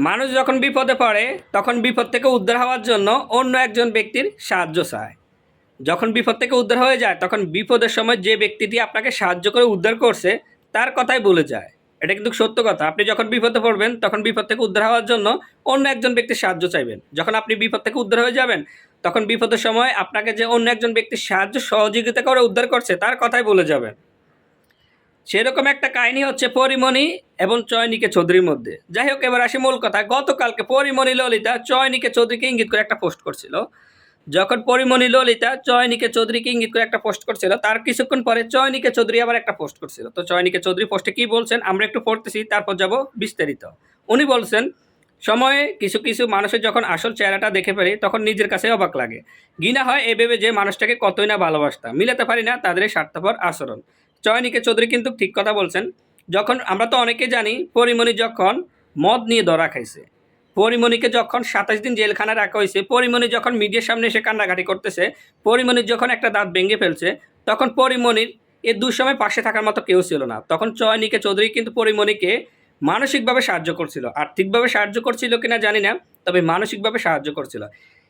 মানুষ যখন বিপদে পড়ে, তখন বিপদ থেকে উদ্ধার হওয়ার জন্য অন্য একজন ব্যক্তির সাহায্য চায়। যখন বিপদ থেকে উদ্ধার হয়ে যায়, তখন বিপদের সময় যে ব্যক্তিটি আপনাকে সাহায্য করে উদ্ধার করছে, তার কথাই বলে যায়। এটা কিন্তু সত্য কথা। আপনি যখন বিপদে পড়বেন, তখন বিপদ থেকে উদ্ধার হওয়ার জন্য অন্য একজন ব্যক্তির সাহায্য চাইবেন। যখন আপনি বিপদ থেকে উদ্ধার হয়ে যাবেন, তখন বিপদের সময় আপনাকে যে অন্য একজন ব্যক্তির সাহায্য সহযোগিতা করে উদ্ধার করছে, তার কথাই বলে যাবেন। সেরকম একটা কাহিনী হচ্ছে পরিমণি এবং চয়নিকে চৌধুরীর মধ্যে। যাই হোক, এবার আসি মূল কথা গতকালকে পরিমণি, ললিতা চয়নিকে চৌধুরীকে ইঙ্গিত করে একটা পোস্ট করছিল। যখন পরিমণি, ললিতা চয়নিকে চৌধুরীকে ইঙ্গিত করে একটা পোস্ট করছিল, তার কিছুক্ষণ পরে চয়নিকে চৌধুরী আবার একটা পোস্ট করছিল। তো চয়নিকে চৌধুরী পোস্টে কি বলছেন, আমরা একটু পড়তেছি, তারপর যাব বিস্তারিত। উনি বলছেন, সময়ে কিছু কিছু মানুষের যখন আসল চেহারাটা দেখে ফেলি, তখন নিজের কাছে অবাক লাগে। ঘৃণা হয় এ ভেবে যে মানুষটাকে কতই না ভালোবাসতাম। মিলাতে পারি না তাদের স্বার্থপর আচরণ। চয়নিকে চৌধুরী কিন্তু ঠিক কথা বলছেন। যখন আমরা তো অনেকে জানি, পরিমণি যখন মদ নিয়ে ধরা খাইছে, পরিমণিকে যখন সাতাশ দিন জেলখানা রাখা হয়েছে, পরিমণি যখন মিডিয়ার সামনে এসে কান্নাকাটি করতেছে পরিমণির যখন একটা দাঁত ভেঙে ফেলছে, তখন পরিমণির এ দুঃসময় পাশে থাকার মতো কেউ ছিল না। তখন চয়নিকে চৌধুরী কিন্তু পরিমণিকে মানসিকভাবে সাহায্য করছিল। আর্থিকভাবে সাহায্য করছিল কিনা জানি না, তবে মানসিকভাবে সাহায্য করছিল।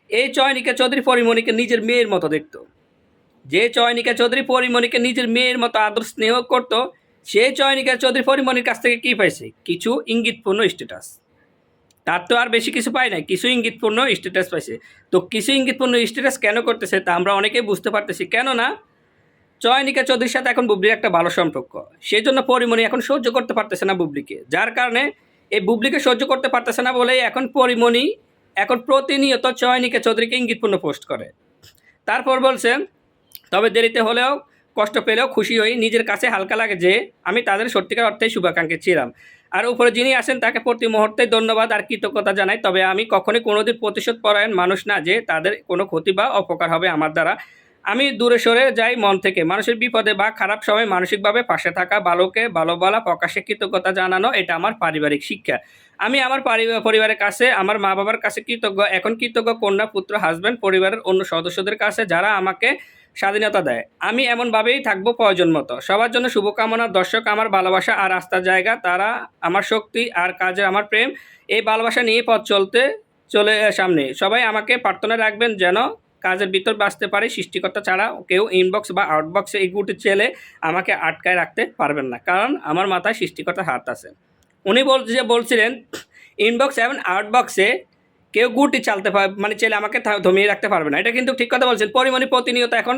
এই চয়নিকা চৌধুরী পরিমণিকে নিজের মেয়ের মতো দেখতো। যে চয়নিকা চৌধুরী পরিমণিকে নিজের মেয়ের মতো আদর স্নেহ করতো সেই চয়নিকা চৌধুরী পরিমণির কাছ থেকে কী পাইছে? কিছু ইঙ্গিতপূর্ণ স্ট্যাটাস তার তো আর বেশি কিছু পাই না কিছু ইঙ্গিতপূর্ণ স্ট্যাটাস পাইছে। তো কিছু ইঙ্গিতপূর্ণ স্ট্যাটাস কেন করতেছে তা আমরা অনেকেই বুঝতে পারতেছি কেন না চয়নিকা চৌধুরীর সাথে এখন বুবলির একটা ভালো সম্পর্ক। সেই জন্য পরিমণি এখন সহ্য করতে পারতেছে না বুবলিকে, যার কারণে এই বুবলিকে সহ্য করতে পারতেছে না বলেই এখন পরিমণি এখন প্রতিনিয়ত চয়নিকা চৌধুরীকে ইঙ্গিতপূর্ণ পোস্ট করে। তারপর বলছে তবে দেরিতে হলেও কষ্ট পেলেও খুশি হই নিজের কাছে হালকা লাগে যে আমি তাদের সত্যিকার অর্থেই শুভাকাঙ্ক্ষী ছিলাম। আর উপরে যিনি আসেন তাকে প্রতি মুহূর্তে ধন্যবাদ আর কৃতজ্ঞতা জানাই, তবে আমি কখনোই কোনোদিন প্রতিশোধ পরায়ণ মানুষ না যে তাদের কোনো ক্ষতি বা অপকার হবে আমার দ্বারা। আমি দূরে সরে যাই মন থেকে, মানুষের বিপদে বা খারাপ সময় মানসিকভাবে পাশে থাকা ভালোকে ভালো বলা প্রকাশ্যে কৃতজ্ঞতা জানানো, এটা আমার পারিবারিক শিক্ষা। আমি আমার পারি- পরিবারের কাছে, আমার মা বাবার কাছে কৃতজ্ঞ, এখন কৃতজ্ঞ কন্যা, পুত্র হাজব্যান্ড পরিবারের অন্য সদস্যদের কাছে, যারা আমাকে স্বাধীনতা দেয়। আমি এমনভাবেই থাকব প্রয়োজন মতো। সবার জন্য শুভকামনা, দর্শক আমার ভালোবাসা আর আস্থার জায়গা, তারা আমার শক্তি আর কাজে আমার প্রেম। এই ভালোবাসা নিয়ে পথ চলতে, চলে সামনে। সবাই আমাকে প্রার্থনা রাখবেন যেন কাজের ভিতর বাঁচতে পারে, সৃষ্টিকর্তা ছাড়া কেউ ইনবক্স বা আউটবক্সে এই গুটি চেলে আমাকে আটকায় রাখতে পারবেন না, কারণ আমার মাথায় সৃষ্টিকর্তার হাত আছে। উনি বল, যে বলছিলেন ইনবক্স এবং আউটবক্সে কেউ গুটি চালতে পার মানে চেলে আমাকে থমিয়ে রাখতে পারবে না। এটা কিন্তু ঠিক কথা বলছেন। পরিমণি প্রতিনিয়ত এখন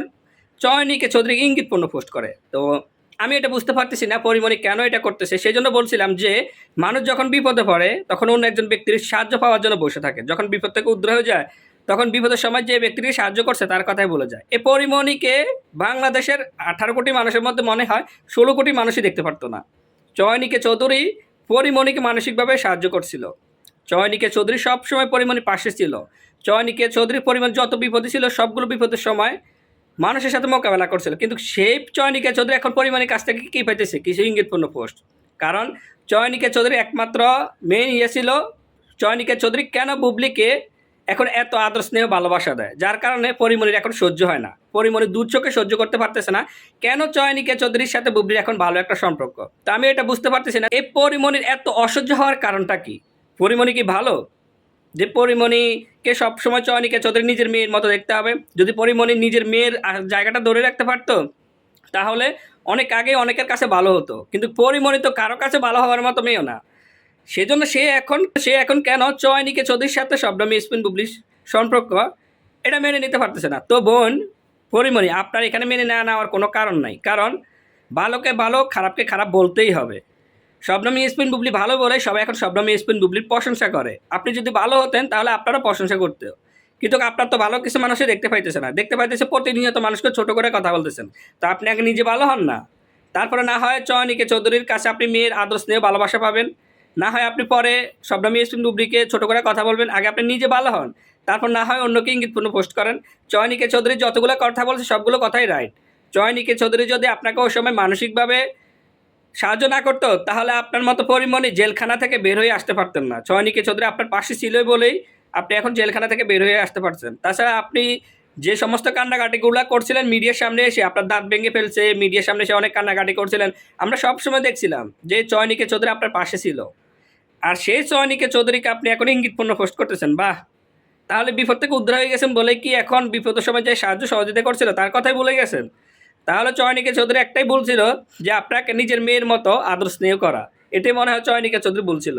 চয়নিকে চৌধুরী ইঙ্গিতপূর্ণ পোস্ট করে। তো আমি এটা বুঝতে পারতেছি না পরিমণি কেন এটা করতেছে। সেই জন্য বলছিলাম যে, মানুষ যখন বিপদে পড়ে, তখন অন্য একজন ব্যক্তির সাহায্য পাওয়ার জন্য বসে থাকে। যখন বিপদ থেকে উদ্ধার হয়ে যায়, তখন বিপদের সময় যে ব্যক্তিকে সাহায্য করছে, তার কথাই বলে যায়। এ পরিমণিকে বাংলাদেশের আঠারো কোটি মানুষের মধ্যে মনে হয়, ষোলো কোটি মানুষই দেখতে পারতো না। চয়নিকে চৌধুরী পরিমণিকে মানসিকভাবে সাহায্য করছিল। চয়নিকে চৌধুরী সবসময় পরিমাণে পাশে ছিল। চয়নিকে চৌধুরীর পরিমাণ যত বিপদে ছিল, সবগুলো বিপদের সময় মানুষের সাথে মোকাবেলা করছিল। কিন্তু সেই চয়নিকা চৌধুরী এখন পরিমাণের কাছ থেকে কী পাইতেছে? কিছু ইঙ্গিতপূর্ণ পোস্ট। কারণ চয়নিকা চৌধুরী একমাত্র মেন ইয়ে ছিল চয়নিকা চৌধুরী কেন বুবলিকে এখন এত আদর স্নেহ, ভালোবাসা দেয়? যার কারণে পরিমণির এখন সহ্য হয় না। পরিমণি দূর চোখে সহ্য করতে পারতেছে না। কেন চয়নিকা চৌধুরীর সাথে বুবলির এখন ভালো একটা সম্পর্ক? তা আমি এটা বুঝতে পারতেছি না। এই পরিমণির এত অসহ্য হওয়ার কারণটা কি? পরিমণি কি ভালো? যে পরিমণিকে সবসময় চয়নিকা চৌধুরী নিজের মেয়ের মতো দেখতে হবে। যদি পরিমণি নিজের মেয়ের জায়গাটা ধরে রাখতে পারতো, তাহলে অনেক আগে অনেকের কাছে ভালো হতো। কিন্তু পরিমণি তো কারও কাছে ভালো হওয়ার মতো মেয়েও না। সেজন্য সে এখন সে এখন কেন চয়নিকে চৌধুরীর সাথে শবনমী স্পিন বুবলির সম্পর্ক এটা মেনে নিতে পারতেছে না। তো বোন, পরিমণি, আপনার এখানে মেনে না নেওয়ার কোনো কারণ নাই। কারণ, ভালোকে ভালো, খারাপকে খারাপ বলতেই হবে। শবনমী স্পিন বুবলি ভালো বলে, সবাই এখন শবনমী স্পিন বুবলির প্রশংসা করে। আপনি যদি ভালো হতেন, তাহলে আপনারা প্রশংসা করতে কিন্তু আপনার তো ভালো কিছু মানুষই দেখতে পাইতেছে না। দেখতে পাইতেছে প্রতিনিয়ত মানুষকে ছোট করে কথা বলতেছেন। তা আপনি আগে নিজে ভালো হন না। তারপরে না হয় চয়নিকে, চৌধুরীর কাছে আপনি মেয়ের আদর স্নেহ ভালোবাসা পাবেন। না হয় আপনি পরে শবনমী স্পিন বুবলিকে ছোট করে কথা বলবেন, আগে আপনি নিজে ভালো হন। তারপর না হয় অন্যকে ইঙ্গিতপূর্ণ পোস্ট করেন। চয়নিকে, চৌধুরী যতগুলো কথা বলছে, সবগুলো কথাই রাইট চয়নিকে, চৌধুরী যদি আপনাকে ওই সময় মানসিকভাবে সাহায্য না করতো, তাহলে আপনার মতো পরিমণি জেলখানা থেকে বের হয়ে আসতে পারতেন না। চয়নিকে চৌধুরী আপনার পাশে ছিলই বলেই আপনি এখন জেলখানা থেকে বের হয়ে আসতে পারছেন। তাছাড়া আপনি যে সমস্ত কান্নাকাটিগুলো করছিলেন মিডিয়ার সামনে এসে, আপনার দাঁত ভেঙে ফেলছে, মিডিয়ার সামনে এসে অনেক কান্নাকাটি করছিলেন, আমরা সব সময় দেখছিলাম যে চয়নিকে চৌধুরী আপনার পাশে ছিল। আর সেই চয়নিকে চৌধুরীকে আপনি এখন ইঙ্গিতপূর্ণ পোস্ট করতেছেন, বাহ! তাহলে বিপদ থেকে উদ্ধার হয়ে গেছেন বলে কি এখন বিপদের সময় যে সাহায্য সহযোগিতা করছিল, তার কথাই বলে গেছেন? তাহলে চয়নিকা চৌধুরী একটাই বলছিল যে আপনাকে নিজের মেয়ের মতো আদর স্নেহ করা। এটাই মনে হয় চয়নিকা চৌধুরী বলছিল